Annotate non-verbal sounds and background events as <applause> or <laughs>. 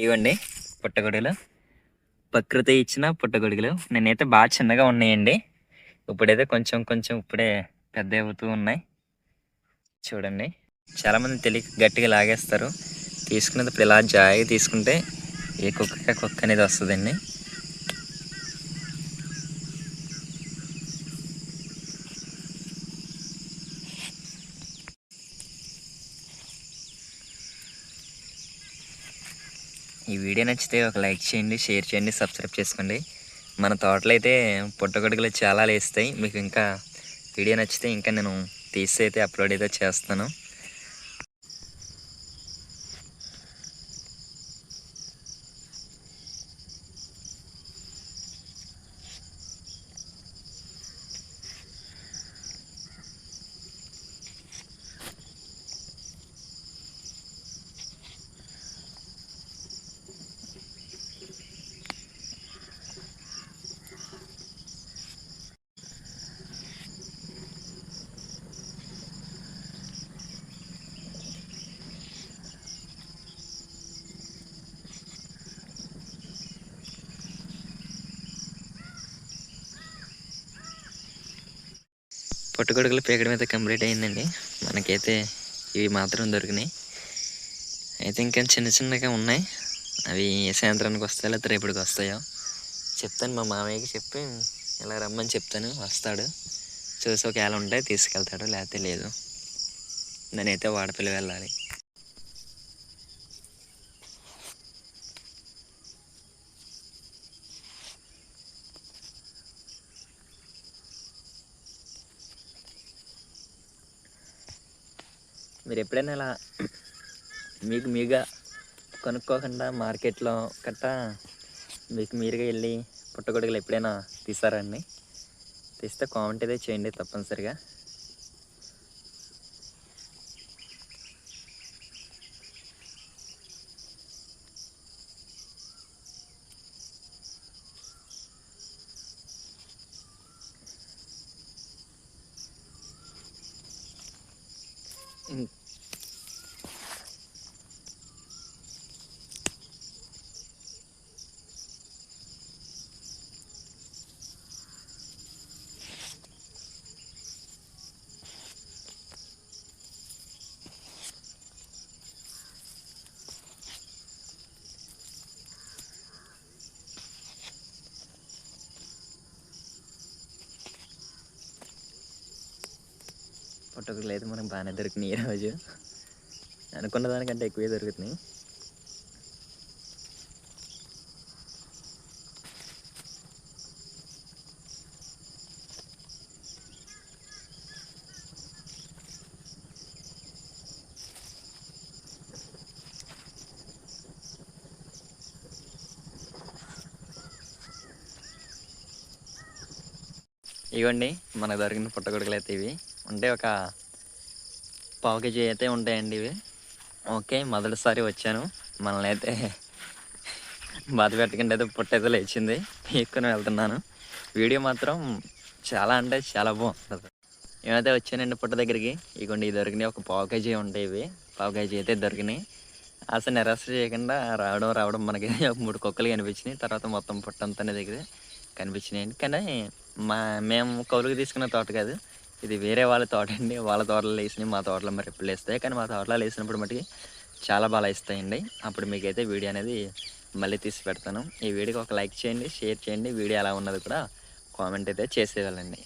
ఇవ్వండి పుట్టగొడుగులు. ప్రకృతి ఇచ్చిన పుట్టగొడుగులు. నేనైతే బాగా చిన్నగా ఉన్నాయండి. ఇప్పుడైతే కొంచెం కొంచెం ఇప్పుడే పెద్ద అవుతూ ఉన్నాయి. చూడండి. చాలామంది తెలియక గట్టిగా లాగేస్తారు. తీసుకున్నప్పుడు ఇలా జాయిగా తీసుకుంటే ఏ కుక్కకి కుక్క అనేది వస్తుందండి. ఈ వీడియో నచ్చితే ఒక లైక్ చేయండి షేర్ చేయండి సబ్స్క్రైబ్ చేసుకోండి. మన తోటలో అయితే పుట్టగొడుగులు చాలా లేస్తాయి. మీకు ఇంకా వీడియో నచ్చితే ఇంకా నేను తీసి అయితే అప్లోడ్ అయితే చేస్తాను. పుట్టగొడుగులు పీకడం అయితే కంప్లీట్ అయిందండి. మనకైతే ఇవి మాత్రం దొరికినాయి. అయితే ఇంకా చిన్న చిన్నగా ఉన్నాయి. అవి ఏ సాయంత్రానికి వస్తాయో లేకపోతే రేపటికి వస్తాయో చెప్తాను. మా మామయ్యకి చెప్పి ఇలా రమ్మని చెప్తాను. వస్తాడు. చూసి ఒకవేళ ఉంటే తీసుకెళ్తాడు. లేకపోతే లేదు. నేనైతే వాడపల్లి వెళ్ళాలి. మీరు ఎప్పుడైనా ఇలా మీకు మీగా కొనుక్కోకుండా మార్కెట్లో కట్ట మీకు మీరుగా వెళ్ళి పుట్టగొడుగులు ఎప్పుడైనా తీసారండి తీస్తే కామెంట్ అయితే చేయండి తప్పనిసరిగా. పుట్టగొడుగులు అయితే మనకు బాగానే దొరికినాయి ఈరోజు అనుకున్న దానికంటే ఎక్కువే దొరుకుతున్నాయి. ఇవ్వండి మనకు దొరికిన పుట్టగొడుగులు అయితే ఇవి. ఉంటే ఒక పావు కేజీ అయితే ఉంటాయండి ఇవి. ఓకే మొదటిసారి వచ్చాను. మనల్ని అయితే బాధ పెట్టకుండా అయితే పుట్టయితే లేచింది. ఎక్కువ వెళ్తున్నాను. వీడియో మాత్రం చాలా అంటే చాలా బాగుంటుంది. ఏమైతే వచ్చానండి పుట్ట దగ్గరికి ఇగోండి ఇవి దొరికినాయి. ఒక పావు కేజీ ఉంటాయి ఇవి. పావు కేజీ అయితే దొరికినాయి. అసలు నిరాశ చేయకుండా రావడం రావడం మనకి ఒక <laughs> మూడు కుక్కలు కనిపించినాయి. తర్వాత మొత్తం పుట్ట దగ్గర కనిపించినాయండి. కానీ మా మేము కౌలుకి తీసుకున్న తోట కాదు. ఇది వేరే వాళ్ళ తోట అండి వాళ్ళ తోటలో వేసినాయి మా తోటలో మరి ఎప్పుడు వేస్తాయి కానీ మా తోటలో వేసినప్పుడు మటుకి చాలా బాగా ఇస్తాయండి అప్పుడు మీకైతే వీడియో అనేది మళ్ళీ తీసి పెడతాను. ఈ వీడియోకి ఒక లైక్ చేయండి షేర్ చేయండి. వీడియో ఎలా ఉన్నది కూడా కామెంట్ అయితే చేసేవాళ్ళండి